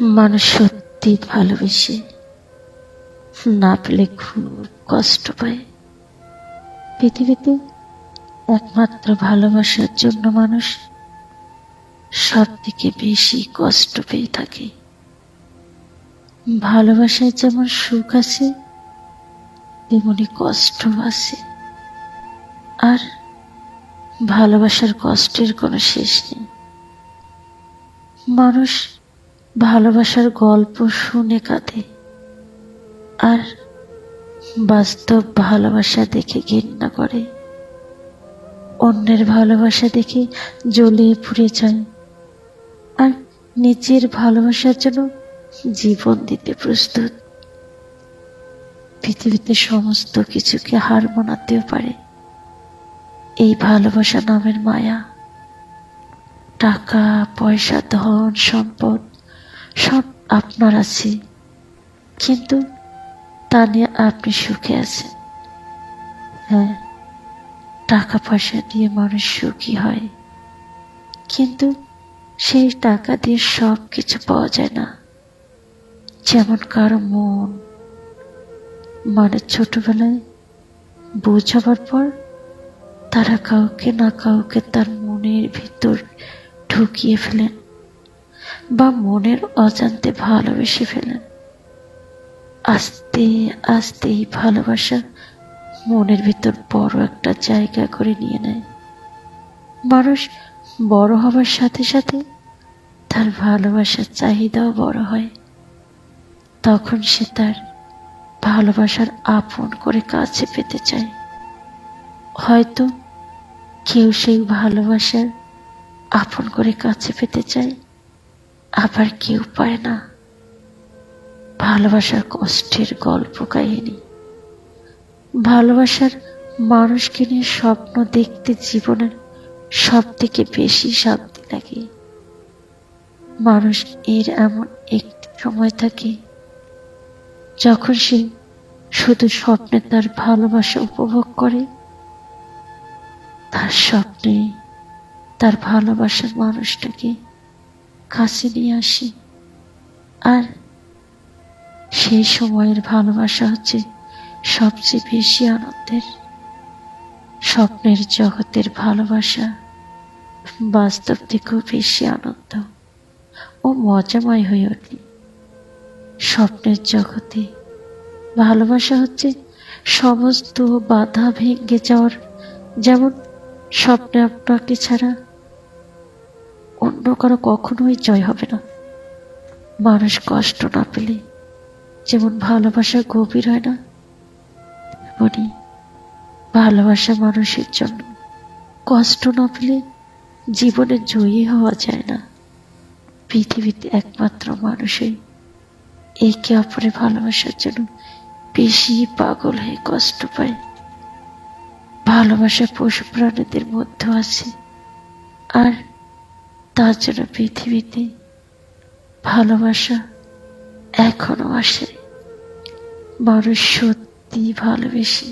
মানুষ সত্যি ভালোবেসে না পেলে খুব কষ্ট পায়। পৃথিবীতে একমাত্র ভালোবাসার জন্য মানুষ সব থেকে বেশি কষ্ট পেয়ে থাকে। ভালোবাসায় যেমন সুখ আছে, তেমনি কষ্ট আছে। আর ভালোবাসার কষ্টের কোনো শেষ নেই। মানুষ ভালোবাসার গল্প শুনে কাঁদে। আর বাস্তব ভালোবাসা দেখে ঘৃণা করে। অন্যের ভালোবাসা দেখে জ্বলিয়ে পুড়ে যায়। আর নিজের ভালোবাসার জন্য জীবন দিতে প্রস্তুত। পৃথিবীতে সমস্ত কিছুকে হার মানাতেও পারে। এই ভালোবাসা নামের মায়া। টাকা, পয়সা, ধন, সম্পদ সব আপনার আছে। কিন্তু তা নিয়ে আপনি সুখে আছেন। হ্যাঁ টাকা পয়সা দিয়ে মানুষ সুখী হয়। কিন্তু সেই টাকা দিয়ে সব কিছু পাওয়া যায় না। যেমন কারও মন। মানে ছোটবেলায় বোঝাবার পর তারা কাউকে না কাউকে তার মনের ভিতর ঢুকিয়ে ফেলেন। বা মনের অজান্তে ভালোবেসে ফেলেন। আস্তে আস্তে এই ভালোবাসা মনের ভিতর বড় একটা জায়গা করে নিয়ে নেয়। মানুষ বড় হবার সাথে সাথে তার ভালোবাসার চাহিদাও বড় হয়। তখন সে তার ভালোবাসার আপন করে কাছে পেতে চায়। হয়তো কেউ সেই ভালোবাসার আপন করে কাছে পেতে চায়। আবার কেউ পায় না। ভালোবাসার কষ্টের গল্প কাহিনী। ভালোবাসার মানুষকে নিয়ে স্বপ্ন দেখতে জীবনের সব থেকে বেশি শান্তি লাগে। মানুষ এর এমন একটি সময় থাকে যখন সে শুধু স্বপ্নে তার ভালোবাসা উপভোগ করে। তার স্বপ্নে তার ভালোবাসার মানুষটাকে কাছে নিয়ে আসি। আর সেই সময়ের ভালোবাসা হচ্ছে সবচেয়ে বেশি আনন্দের। স্বপ্নের জগতের ভালোবাসা বাস্তব থেকেও বেশি আনন্দ ও মজাময় হয়ে ওঠে। স্বপ্নের জগতে ভালোবাসা হচ্ছে সমস্ত বাধা ভেঙে যাওয়ার যেমন স্বপ্নে আপনাকে ছাড়া অন্য কারও কখনোই জয় হবে না। মানুষ কষ্ট না পেলে যেমন ভালোবাসা গভীর হয় না, তেমনি ভালোবাসা মানুষের জন্য কষ্ট না পেলে জীবনে জয়ী হওয়া যায় না। পৃথিবীতে একমাত্র মানুষই একে অপরে ভালোবাসার জন্য বেশি পাগল হয়ে কষ্ট পায়। ভালোবাসা পশু প্রাণীদের মধ্যে আছে। আর তার জন্য পৃথিবীতে ভালোবাসা এখনও আসে। মানুষ সত্যি ভালোবেসে